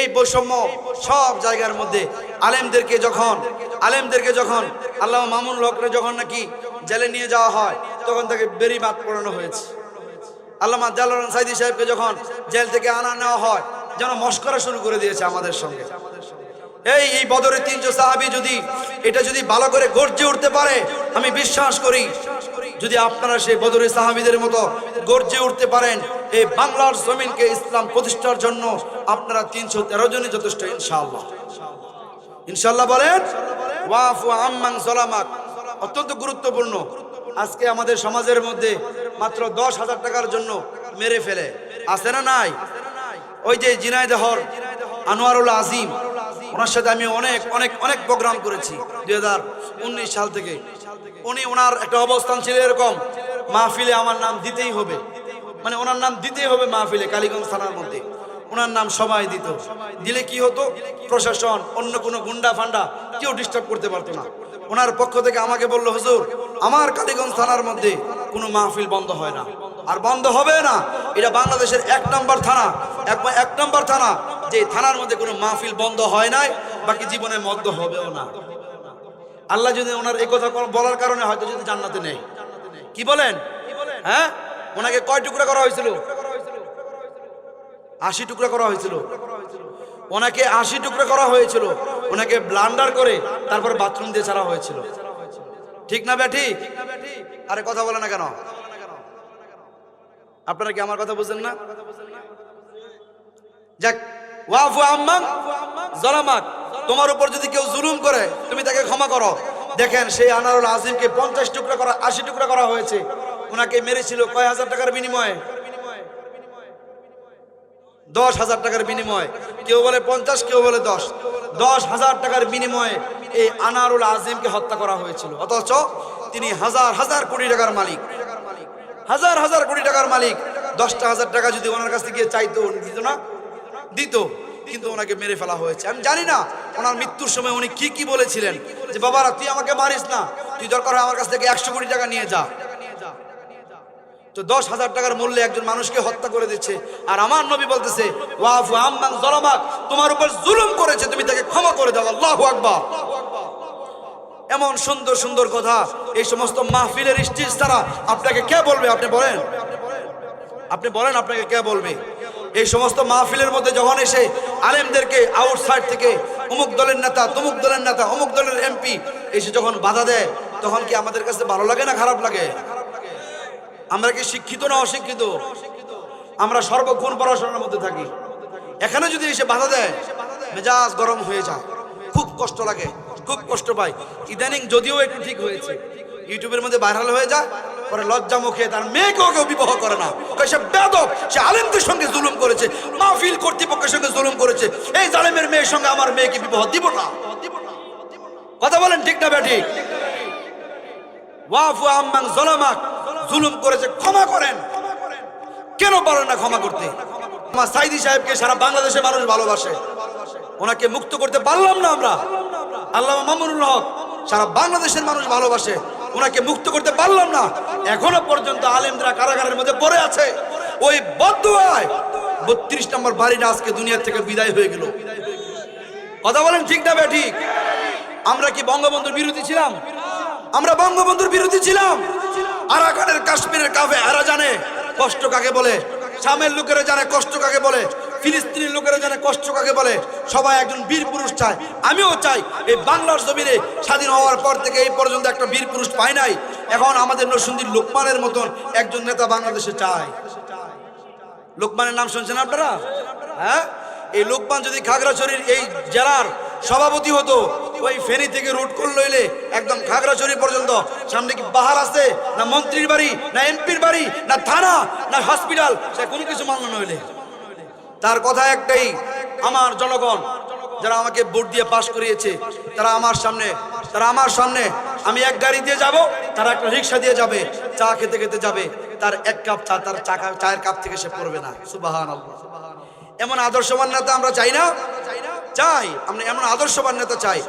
এই বৈষম্য সব জায়গার মধ্যে। আলেমদেরকে যখন আলেমদেরকে যখন আল্লাহ মামুন হকরে যখন নাকি জেলে নিয়ে যাওয়া হয়, তখন তাকে বেরি বাদ পড়ানো হয়েছে। আল্লামা জালাল সাইদি সাহেবকে যখন জেল থেকে আনা নেওয়া হয়, যেন মস্করা শুরু করে দিয়েছে আমাদের সঙ্গে। এই এই বদরের তিনশো সাহাবি যদি, এটা যদি ভালো করে গর্জে উঠতে পারে, আমি বিশ্বাস করি, যদি আপনারা সেই বদরের সাহাবিদের মতো গর্জে উঠতে পারেন এই বাংলার জমিনকে ইসলাম প্রতিষ্ঠার জন্য আপনারা তিনশো তেরো জনই যথেষ্ট, ইনশাআল্লাহ। ইনশাল্লাহ বলেন, ওয়াফু আম্মাং জলামাক অত্যন্ত গুরুত্বপূর্ণ। আজকে আমাদের সমাজের মধ্যে মাত্র দশ হাজার টাকার জন্য মেরে ফেলে। আছে না নাই? ওই যে জিনাইদহর আনোয়ারুল আজিম, ওনার সাথে আমি অনেক অনেক অনেক প্রোগ্রাম করেছি দুই হাজার উনিশ সাল থেকে। উনি ওনার একটা অবস্থান ছিল এরকম, মাহফিলে আমার নাম দিতেই হবে। মানে ওনার নাম দিতেই হবে মাহফিলে, কালীগঞ্জ থানার মধ্যে। ওনার নাম সবাই দিত। দিলে কি হতো? প্রশাসন, অন্য কোনো গুন্ডা ফান্ডা কেউ ডিস্টার্ব করতে পারতো না। ওনার পক্ষ থেকে আমাকে বলল, হুজুর, আমার কালীগঞ্জ থানার মধ্যে কোনো মাহফিল বন্ধ হয় না। আর বন্ধ হবে না। এটা বাংলাদেশের এক নম্বর থানা। এক এক নম্বর থানা। যে থানার মধ্যে কোনো মাহফিল বন্ধ হয় নাই, বাকি জীবনে মধ্য হবেও না। আল্লাহ যদি ওনার এই কথা বলার কারণে হয়তো যদি জান্নাতে নেই। কি বলেন? হ্যাঁ? ওনাকে কয় টুকরা করা হয়েছিল? আশি টুকরা করা হয়েছিল। ওনাকে আশি টুকরা করা হয়েছিল। ওনাকে ব্লান্ডার করে তারপর বাথরুম দিয়ে ছাড়া হয়েছিল। ঠিক না ব্যাঠি? আরে কথা বলে না কেন? আপনারা কি আমার কথা বুঝেন না? যাক, ওয়াফু আম্মান জলামাক তোমার উপর যদি কেউ জুলুম করে, তুমি তাকে ক্ষমা করো। দেখেন, সেই আনারুল আজিমকে পঞ্চাশ টুকরা করা, আশি টুকরা করা হয়েছে। ওনাকে মেরেছিল কয় হাজার টাকার বিনিময়ে? দশ হাজার টাকার বিনিময়ে। কেউ বলে পঞ্চাশ, কেউ বলে দশ। দশ হাজার টাকার বিনিময়ে এই আনারুল আজিমকে হত্যা করা হয়েছিল। অথচ তিনি হাজার হাজার কোটি টাকার মালিক। হাজার হাজার কোটি টাকার মালিক। দশটা হাজার টাকা যদি ওনার কাছ থেকে চাইতো দিত না। দিত, কিন্তু ওনাকে মেরে ফেলা হয়েছে। আমি জানি না ওনার মৃত্যুর সময় উনি কি কি বলেছিলেন। যে, বাবারা, তুই আমাকে মারিস না। তুই দরকার আমার কাছ থেকে একশো কোটি টাকা নিয়ে যা। তো দশ হাজার টাকার মূল্যে একজন মানুষকে হত্যা করে দিচ্ছে। আর আমার নবী বলতেছে তোমার উপর জুলুম করেছে, তুমি তাকে ক্ষমা করে দাও, আল্লাহ আকবার। এমন সুন্দর সুন্দর কথা এই সমস্ত মাহফিলের স্টেজ তারা আপনাকে কে বলবে, আপনি বলেন? আপনি বলেন, আপনাকে কে বলবে? এই সমস্ত মাহফিলের মধ্যে যখন এসে আলেমদেরকে আউটসাইড থেকে অমুক দলের নেতা, তমুক দলের নেতা, অমুক দলের এমপি এসে যখন বাধা দেয়, তখন কি আমাদের কাছে ভালো লাগে না খারাপ লাগে? আমরা কি শিক্ষিত না অশিক্ষিত? আমরা সর্বক্ষণ পড়াশোনার মধ্যে থাকি। এখানে যদি এসে বাধা দেয়, মেজাজ গরম হয়ে যায়। খুব কষ্ট লাগে, খুব কষ্ট পায় ইদানিং যদিও একটু ঠিক হয়েছে। ইউটিউবের মধ্যে ভাইরাল হয়ে যায়, পরে লজ্জা মুখে তার মেয়েকেও কেউ বিবাহ করে না। সে বেদব সে আলেমদের সঙ্গে জুলুম করেছে, মাহফিল কর্তৃপক্ষের সঙ্গে জুলুম করেছে। এই জালেমের মেয়ের সঙ্গে আমার মেয়েকে বিবাহ দিব না। কথা বলেন ঠিক না ব্যাটি? ওয়াফু আম্মাং জলামাক। জুলুম করেছে, ক্ষমা করেন। কেন পারেন না ক্ষমা করতে? আমার সাইদি সাহেবকে সারা বাংলাদেশের মানুষ ভালোবাসে। ওনাকে মুক্ত করতে পারলাম না আমরা। আল্লাহ মামুনুল হক সারা বাংলাদেশের মানুষ ভালোবাসে। ওনাকে মুক্ত করতে পারলাম না। এখনও পর্যন্ত আলেমরা কারাগারের মধ্যে পড়ে আছে। ওই বদুয়ায় বত্রিশ নম্বর বাড়িটা আজকে দুনিয়ার থেকে বিদায় হয়ে গেল। কথা বলেন ঠিক না ঠিক আমরা কি বঙ্গবন্ধুর বিরোধী ছিলাম? আমরা বঙ্গবন্ধুর বিরোধী ছিলাম। আরাকানের কাশ্মীরের কাফে এরা জানে, কষ্ট কাকে বলে? সামের লোকেরা জানে, কষ্ট কাকে বলে? ফিলিস্তিনের লোকেরা জানে, কষ্ট কাকে বলে? সবাই একজন বীর পুরুষ চায়। আমিও চাই, এই বাংলার জমিনে স্বাধীন হওয়ার পর থেকে এই পর্যন্ত একটা বীর পুরুষ পাই নাই। এখন আমাদের নসুন্দির লোকমানের মতন একজন নেতা বাংলাদেশে চায়। লোকমানের নাম শুনছেন আপনারা? হ্যাঁ? এই লোকমান যদি খাগড়াছড়ির এই জেলার সভাপতি হতো ওই ফেনী থেকে রুট করল লইলে একদম খাগড়াছড়ি পর্যন্ত। সামনে কি পাহাড় আছে? না মন্ত্রীর বাড়ি? না এমপির বাড়ি? না থানা? না হসপিটাল সে কোনো কিছু মান্য নইলে তার কথা একটাই, আমার জনগণ, যারা আমাকে ভোট দিয়ে পাশ করিয়েছে, তারা আমার সামনে, তারা আমার সামনে, আমি এক গাড়ি দিয়ে যাব, তারা একটা রিক্সা দিয়ে যাবে, চা খেতে খেতে যাবে, তার এক কাপ চা, তার চা চায়ের কাপ থেকে সে পড়বে না। সুবাহান এমন আদর্শবান নেতা আমরা চাই না? চাই। আমরা এমন আদর্শবান নেতা চাই